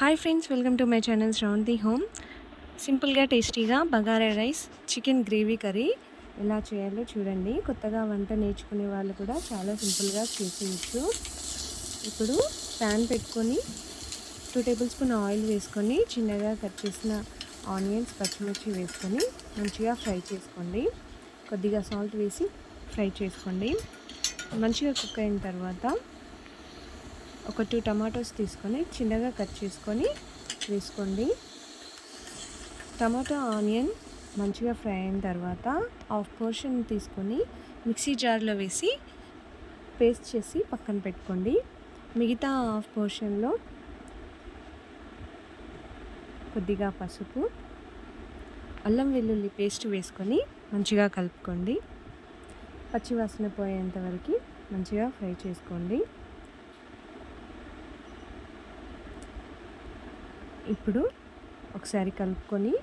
Hi friends welcome to my channel round the home సింపుల్గా టేస్టీగా bagara rice chicken gravy curry ఎలా చేయాలో చూడండి. కొత్తగా వంట నేర్చుకునే వాళ్ళు కూడా చాలా సింపుల్గా చేసేయచ్చు. ఇప్పుడు ప్యాన్ పెట్టుకొని టూ టేబుల్ స్పూన్ ఆయిల్ వేసుకొని చిన్నగా కట్ చేసిన ఆనియన్స్ పచ్చిమిర్చి వేసుకొని మంచిగా ఫ్రై చేసుకోండి. కొద్దిగా సాల్ట్ వేసి ఫ్రై చేసుకోండి. మంచిగా కుక్ అయిన తర్వాత ఒక టూ టమాటోస్ తీసుకొని చిన్నగా కట్ చేసుకొని వేసుకోండి. టమాటో ఆనియన్ మంచిగా ఫ్రై అయిన తర్వాత హాఫ్ పోర్షన్ తీసుకొని మిక్సీ జార్లో వేసి పేస్ట్ చేసి పక్కన పెట్టుకోండి. మిగతా హాఫ్ పోర్షన్లో కొద్దిగా పసుపు అల్లం వెల్లుల్లి పేస్ట్ వేసుకొని మంచిగా కలుపుకోండి. పచ్చివాసన పోయేంత వరకు మంచిగా ఫ్రై చేసుకోండి. ఇప్పుడు ఒకసారి కలుపుకొని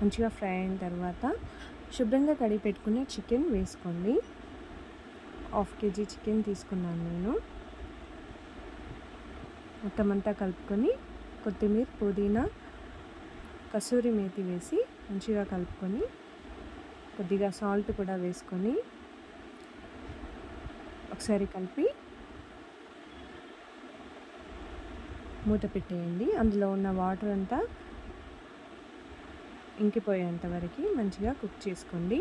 మంచిగా ఫ్రై అయిన తర్వాత శుభ్రంగా కడిగి పెట్టుకున్న చికెన్ వేసుకోండి. హాఫ్ కేజీ చికెన్ తీసుకున్నాను నేను. మొత్తం అంతా కలుపుకొని కొత్తిమీర పుదీనా కసూరి మేతి వేసి మంచిగా కలుపుకొని కొద్దిగా సాల్ట్ కూడా వేసుకొని ఒకసారి కలిపి మూత పెట్టేయండి. అందులో ఉన్న వాటర్ అంతా ఇంకిపోయేంత వరకు మంచిగా కుక్ చేసుకోండి.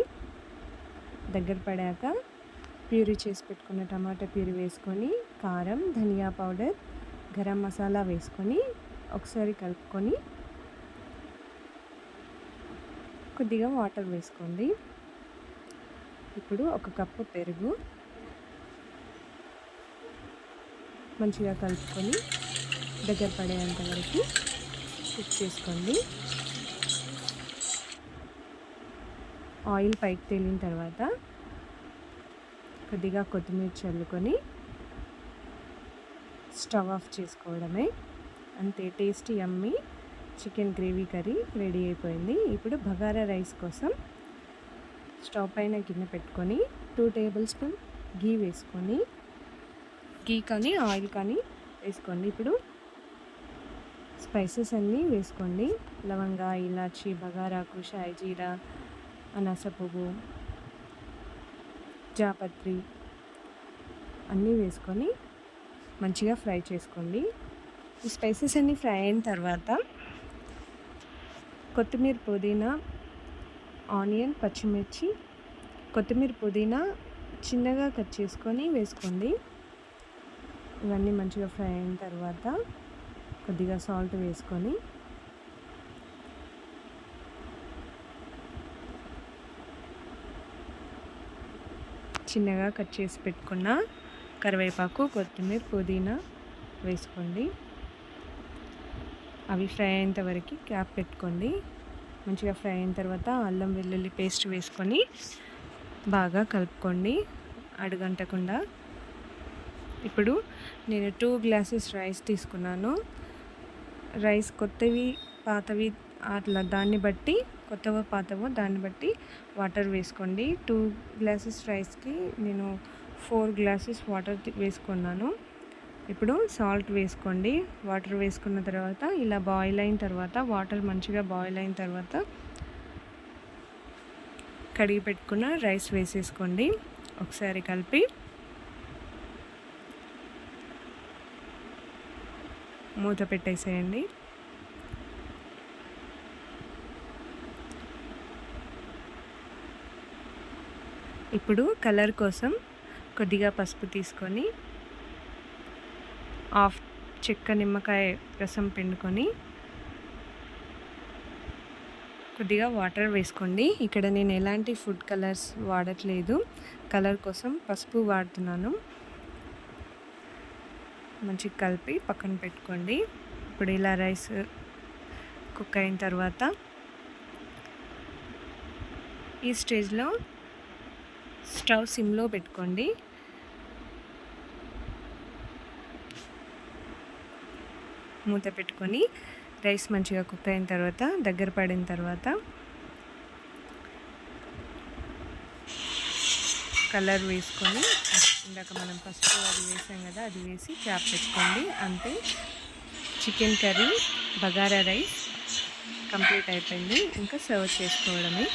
దగ్గర పడాక ప్యూరీ చేసి పెట్టుకున్న టమాటా ప్యూరీ వేసుకొని కారం ధనియా పౌడర్ గరం మసాలా వేసుకొని ఒకసారి కలుపుకొని కొద్దిగా వాటర్ వేసుకోండి. ఇప్పుడు ఒక కప్పు పెరుగు మంచిగా కలుపుకొని దగ్గర పడేంత వరకు కుక్ చేసుకోండి. ఆయిల్ పైకి తేలిన తర్వాత కొద్దిగా కొత్తిమీర చల్లుకొని స్టవ్ ఆఫ్ చేసుకోవడమే. అంతే టేస్టీ అమ్మి చికెన్ గ్రేవీ కర్రీ రెడీ అయిపోయింది. ఇప్పుడు బగారా రైస్ కోసం స్టవ్ పైన గిన్నె పెట్టుకొని టూ టేబుల్ స్పూన్ గీ వేసుకొని గీ కానీ ఆయిల్ కానీ వేసుకోండి. ఇప్పుడు స్పైసెస్ అన్నీ వేసుకోండి. లవంగా ఇలాచి బగారాకు షాయి జీరా అనాస పువ్వు జాపత్రి అన్నీ వేసుకొని మంచిగా ఫ్రై చేసుకోండి. ఈ స్పైసెస్ అన్నీ ఫ్రై అయిన తర్వాత కొత్తిమీర పుదీనా ఆనియన్ పచ్చిమిర్చి కొత్తిమీర పుదీనా చిన్నగా కట్ చేసుకొని వేసుకోండి. ఇవన్నీ మంచిగా ఫ్రై అయిన తర్వాత కొద్దిగా సాల్ట్ వేసుకొని చిన్నగా కట్ చేసి పెట్టుకున్న కరివేపాకు కొత్తిమీర పుదీనా వేసుకోండి. అవి ఫ్రై అయ్యేంత వరకు క్యాప్ పెట్టుకోండి. మంచిగా ఫ్రై అయిన తర్వాత అల్లం వెల్లుల్లి పేస్ట్ వేసుకొని బాగా కలుపుకోండి. అడుగంటకుండా. ఇప్పుడు నేను టూ గ్లాసెస్ రైస్ తీసుకున్నాను. రైస్ కొత్తవి పాతవి అట్లా దాన్ని బట్టి కొత్తవో పాతవో దాన్ని బట్టి వాటర్ వేసుకోండి. టూ గ్లాసెస్ రైస్కి నేను ఫోర్ గ్లాసెస్ వాటర్ వేసుకున్నాను. ఇప్పుడు సాల్ట్ వేసుకోండి. వాటర్ వేసుకున్న తర్వాత ఇలా బాయిల్ అయిన తర్వాత వాటర్ మంచిగా బాయిల్ అయిన తర్వాత కడిగి పెట్టుకున్న రైస్ వేసేసుకోండి. ఒకసారి కలిపి మూత పెట్టేసేయండి. ఇప్పుడు కలర్ కోసం కొద్దిగా పసుపు తీసుకొని హాఫ్ చెక్క నిమ్మకాయ రసం పిండుకొని కొద్దిగా వాటర్ వేసుకోండి. ఇక్కడ నేను ఎలాంటి ఫుడ్ కలర్స్ వాడట్లేదు. కలర్ కోసం పసుపు వాడుతున్నాను. మంచిగా కలిపి పక్కన పెట్టుకోండి. ఇప్పుడు ఇలా రైస్ కుక్ అయిన తర్వాత ఈ స్టేజ్లో స్టవ్ సిమ్లో పెట్టుకోండి. మూత పెట్టుకొని రైస్ మంచిగా కుక్ అయిన తర్వాత దగ్గర పడిన తర్వాత కలర్ వేసుకొని ఇందాక మనం పసుపు అది వేసాం కదా అది వేసి క్యాప్ పెట్టుకోండి. అంతే. Chicken curry bagara rice complete అయిపోయింది. ఇంకా సర్వ్ చేసుకోవడమే.